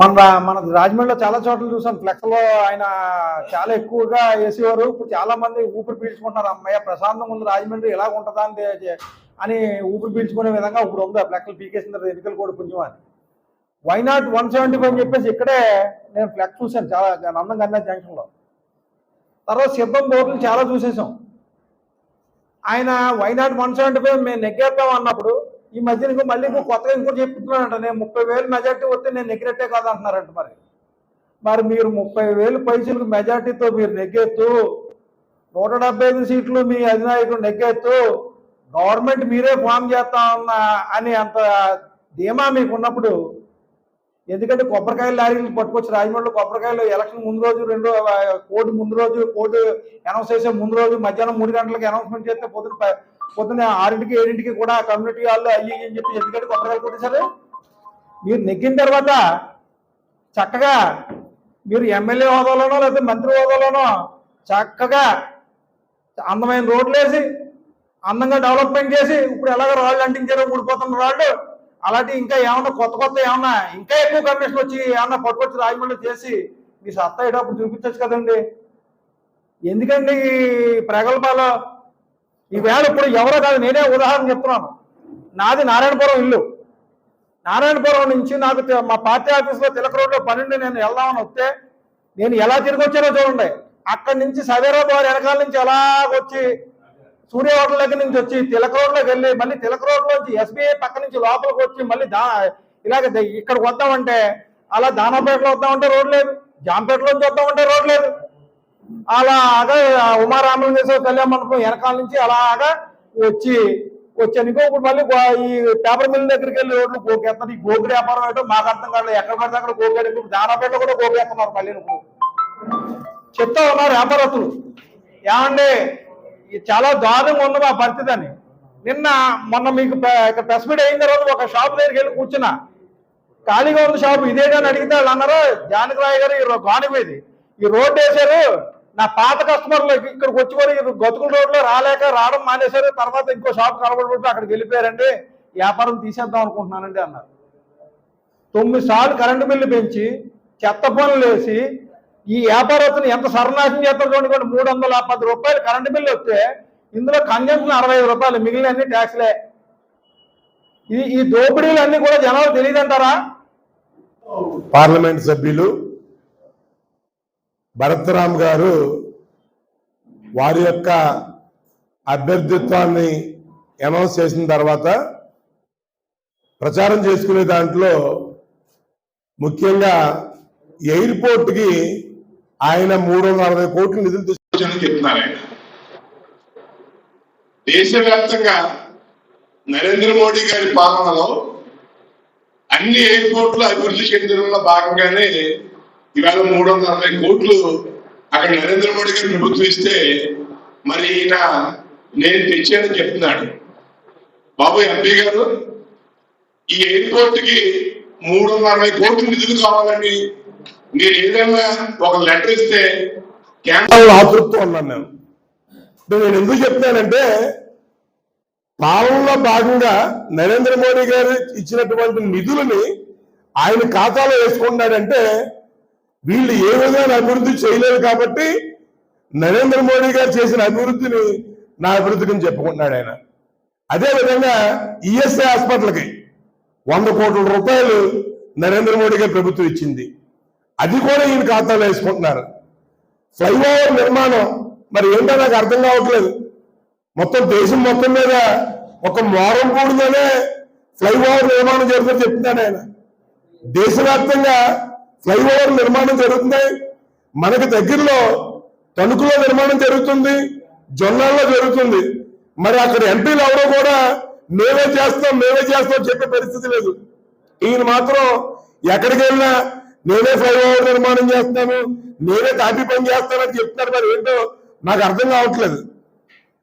మన మన రాజమండ్రిలో చాలా చోట్ల చూసాం. ఫ్లెక్స్లో ఆయన చాలా ఎక్కువగా వేసేవారు. ఇప్పుడు చాలా మంది ఊపిరి పీల్చుకుంటున్నారు. అమ్మయ్య ప్రశాంతంగా ఉంది రాజమండ్రి ఎలా ఉంటుందా అని అని ఊపిరి పీల్చుకునే విధంగా ఇప్పుడు ఉంది. ఆ ఫ్లెక్స్లు పీకేసిన తర్వాత ఎన్నికలు కూడా పుణ్యం అని. Why not one seventy five అని చెప్పేసి ఇక్కడే నేను ఫ్లెక్స్ చూశాను. చాలా నందం కన్నా జంక్షన్లో. తర్వాత సిద్ధం బోర్డులు చాలా చూసేసాం. ఆయన why not one seventy five మేము నెగ్గేద్దాం అన్నప్పుడు ఈ మధ్యన ఇంకో మళ్ళీ ఇంకో కొత్తగా ఇంకోటి చెప్తున్నానంట నేను ముప్పై వేలు మెజార్టీ వస్తే నేను నెగ్గినట్టే కాదు అంటున్నారంట మరి. మరి మీరు ముప్పై వేలు పైసలకు మెజార్టీతో మీరు నెగ్గెత్తు నూట డెబ్బై ఐదు సీట్లు మీ అధినాయకుడు నెగ్గెత్తు గవర్నమెంట్ మీరే ఫామ్ చేస్తా ఉన్నా అని అంత ధీమా మీకు ఉన్నప్పుడు ఎందుకంటే కొబ్బరికాయలు లారీలు పట్టుకొచ్చి రాజమండ్రిలో కొబ్బరికాయలు ఎలక్షన్ ముందు రోజు రెండు ఆ, ముందు రోజు కోడ్ అనౌన్స్ చేసే ముందు రోజు మధ్యాహ్నం మూడు గంటలకు అనౌన్స్మెంట్ చేస్తే పొద్దున పొద్దున ఆరింటికి ఏడింటికి కూడా కమ్యూనిటీ వాళ్ళు అయ్యి అని చెప్పి ఎందుకంటే కొబ్బరికాయలు కొట్టేశారు. మీరు నెగ్గిన తర్వాత చక్కగా మీరు ఎమ్మెల్యే హోదాలోనో లేకపోతే మంత్రి హోదాలోనో చక్కగా అందమైన రోడ్లు వేసి అందంగా డెవలప్మెంట్ చేసి ఇప్పుడు ఎలాగో రాళ్ళు అంటించారో ఊడిపోతున్న రాళ్ళు అలాంటి ఇంకా ఏమన్నా కొత్త కొత్త ఏమన్నా ఇంకా ఎక్కువ కమిషన్ వచ్చి ఏమన్నా పట్టుకొచ్చి రాజమండ్రి చేసి మీ సత్తా అప్పుడు చూపించచ్చు కదండి. ఎందుకండి ఈ ప్రగల్భాలు ఈవేళ ఇప్పుడు ఎవరో కాదు నేనే ఉదాహరణ చెప్తున్నాను. నాది నారాయణపురం ఇల్లు. నారాయణపురం నుంచి నాకు మా పార్టీ ఆఫీస్లో తిలక రోడ్లో పన్నెండు నేను వెళ్దామని వస్తే నేను ఎలా తిరిగి వచ్చానో చూడండి. అక్కడి నుంచి సవేరా ద్వారా వెనకాల నుంచి ఎలాగొచ్చి వచ్చి సూర్య హోటల్ దగ్గర నుంచి వచ్చి తిలక రోడ్లోకి వెళ్ళి మళ్ళీ తిలక రోడ్లోంచి నుంచి ఎస్బీఐ పక్క నుంచి లోపలికి వచ్చి మళ్ళీ దా ఇలాగ ఇక్కడికి వద్దామంటే అలా దానాపేటలో వద్దామంటే రోడ్ లేదు. జాంపేటలో నుంచి వద్దామంటే రోడ్ లేదు. అలాగా ఉమారామలింగేశ్వర కళ్యాణ మండపం వెనకాల నుంచి అలాగా వచ్చి వచ్చాను. ఇంకో మళ్ళీ ఈ పేపర్ మిల్ దగ్గరికి వెళ్ళి రోడ్లు గోకేస్తున్నారు ఈ గోకుడు వ్యాపారం ఏంటో మాకు అర్థం కాలేదు ఎక్కడ పడితే అక్కడ గోకాడు ఇప్పుడు దానాపేట కూడా గోకేస్తున్నారు మళ్ళీ ఇప్పుడు చెప్తా ఉన్నారు వ్యాపారస్తులు. ఏమండి చాలా దారుణంగా ఉంది మా పరిస్థితి అని. నిన్న మొన్న మీకు పె- ఇక్కడ ప్రెస్ మీట్ అయిన తర్వాత ఒక షాప్ దగ్గరికి వెళ్ళి కూర్చున్నా. ఖాళీగా ఉంది షాప్ అని అడిగితే వాళ్ళు అన్నారు జానకరాయ్ గారు ఈ గానిపోయింది ఈ రోడ్డు వేశారు నా పాత కస్టమర్లు ఇక్కడికి వచ్చి కూడా గతుకుల రోడ్లో రాలేక రావడం మానేశారు. తర్వాత ఇంకో షాప్ కనబడిపోతే అక్కడికి వెళ్ళిపోయారండి. వ్యాపారం తీసేద్దాం అనుకుంటున్నానండి అన్నారు. తొమ్మిది సార్లు కరెంటు బిల్లు పెంచి చెత్త పనులు వేసి ఈ వ్యాపారస్తుని ఎంత సర్వనాశనం చేస్తారు చూడండి మూడు వందల పది రూపాయలు కరెంటు బిల్లు వస్తే ఇందులో కన్జంప్షన్ అరవై రూపాయలు మిగిలిన అన్ని ట్యాక్స్లే ఈ ఈ దోపిడీలు అన్ని కూడా జనాలు తెలియదంటారా? పార్లమెంట్ సభ్యులు భరత్రామ్ గారు వారి యొక్క అభ్యర్థిత్వాన్ని అనౌన్స్ చేసిన తర్వాత ప్రచారం చేసుకునే దాంట్లో ముఖ్యంగా ఎయిర్పోర్ట్కి ఆయన మూడు వందల అరవై కోట్లు నిధులు తీసుకు చెప్తున్నారు. దేశవ్యాప్తంగా నరేంద్ర మోడీ గారి పాలనలో అన్ని ఎయిర్పోర్ట్లు అభివృద్ధి చెందడంలో భాగంగానే ఇవాళ మూడు వందల అరవై కోట్లు అక్కడ నరేంద్ర మోడీ గారి ప్రభుత్వం ఇస్తే మరి ఈయన నేను తెచ్చానని చెప్తున్నాడు. బాబు ఎంపీ గారు ఈ ఎయిర్పోర్ట్కి మూడు వందల అరవై కోట్లు నిధులు కావాలని మీరు ఏదైనా ఒక లెటర్ ఇస్తే కేంద్ర ఆతృప్తం ఉన్నాను నేను నేను ఎందుకు చెప్తున్నానంటే పాలనలో భాగంగా నరేంద్ర మోడీ గారు ఇచ్చినటువంటి నిధులని ఆయన ఖాతాలో వేసుకున్నాడంటే వీళ్ళు ఏ విధంగా అభివృద్ధి చేయలేదు కాబట్టి నరేంద్ర మోడీ గారు చేసిన అభివృద్ధిని నా అభివృద్ధికి చెప్పుకుంటున్నాడు ఆయన. అదే విధంగా ఈఎస్ఐ హాస్పిటల్కి వంద కోట్ల రూపాయలు నరేంద్ర మోడీ గారు ప్రభుత్వం ఇచ్చింది. అది కూడా ఈయన ఖాతాలో వేసుకుంటున్నారు. ఫ్లైఓవర్ నిర్మాణం మరి ఏంటో నాకు అర్థం కావట్లేదు. మొత్తం దేశం మొత్తం మీద ఒక వారం కూడుదనే ఫ్లైఓవర్ నిర్మాణం జరుగుతుంది చెప్తున్నాడు ఆయన. దేశవ్యాప్తంగా ఫ్లైఓవర్ నిర్మాణం జరుగుతుంది. మనకి దగ్గరలో తణుకులో నిర్మాణం జరుగుతుంది. జొన్నాల్లో జరుగుతుంది. మరి అక్కడ ఎంపీలు ఎవరో కూడా మేమే చేస్తాం మేమే చేస్తాం చెప్పే పరిస్థితి లేదు. ఈయన మాత్రం ఎక్కడికి వెళ్ళినా నేనే ఫ్లైఓవర్ నిర్మాణం చేస్తాను నేనే కాపీ పని చేస్తానని చెప్తున్నారు మరి ఏంటో నాకు అర్థం కావట్లేదు.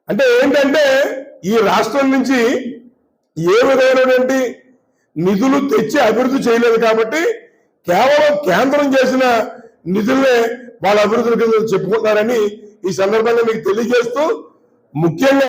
అంటే ఏంటంటే ఈ రాష్ట్రం నుంచి ఏ విధమైనటువంటి నిధులు తెచ్చి అభివృద్ధి చేయలేదు కాబట్టి కేవలం కేంద్రం చేసిన నిధులే వాళ్ళ అభివృద్ధి కింద చెప్పుకుంటున్నారని ఈ సందర్భంగా మీకు తెలియజేస్తూ ముఖ్యంగా